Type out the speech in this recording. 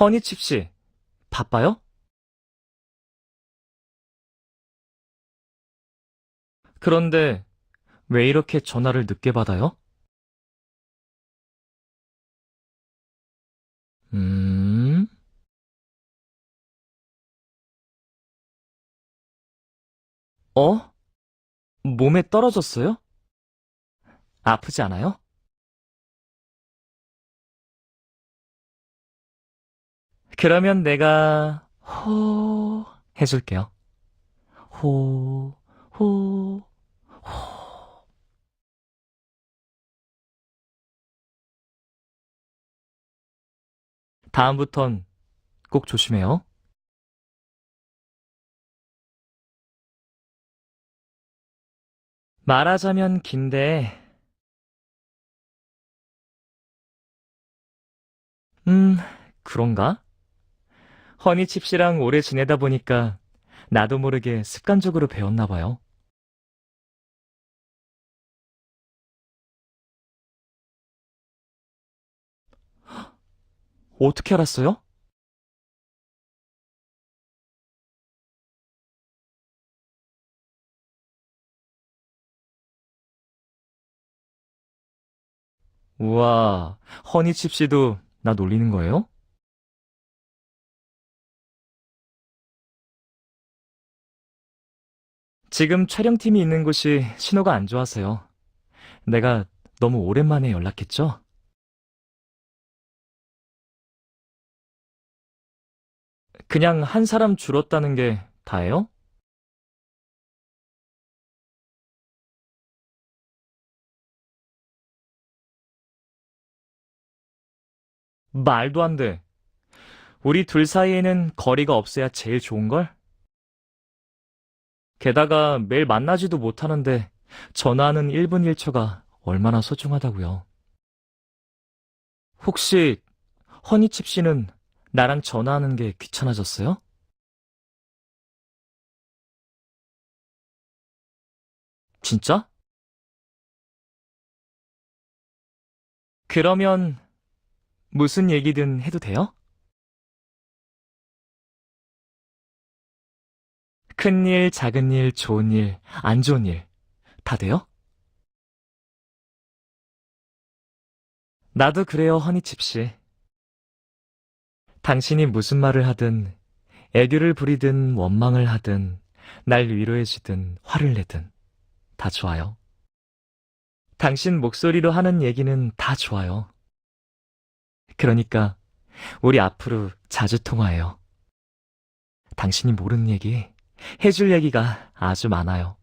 허니칩 씨, 바빠요? 그런데 왜 이렇게 전화를 늦게 받아요? 음, 어? 몸에 떨어졌어요? 아프지 않아요? 그러면 내가 호 해줄게요. 호, 호, 호. 다음부턴 꼭 조심해요. 말하자면 긴데, 음, 그런가? 허니칩 씨랑 오래 지내다 보니까 나도 모르게 습관적으로 배웠나 봐요. 어떻게 알았어요? 우와, 허니칩 씨도 나 놀리는 거예요? 지금 촬영팀이 있는 곳이 신호가 안 좋아서요. 내가 너무 오랜만에 연락했죠? 그냥 한 사람 줄었다는 게 다예요? 말도 안 돼. 우리 둘 사이에는 거리가 없어야 제일 좋은 걸? 게다가 매일 만나지도 못하는데 전화하는 1분 1초가 얼마나 소중하다고요. 혹시 허니칩 씨는 나랑 전화하는 게 귀찮아졌어요? 진짜? 그러면 무슨 얘기든 해도 돼요? 큰 일, 작은 일, 좋은 일, 안 좋은 일, 다 돼요? 나도 그래요, 허니칩 씨. 당신이 무슨 말을 하든, 애교를 부리든, 원망을 하든, 날 위로해주든, 화를 내든, 다 좋아요. 당신 목소리로 하는 얘기는 다 좋아요. 그러니까, 우리 앞으로 자주 통화해요. 당신이 모르는 얘기, 해줄 얘기가 아주 많아요.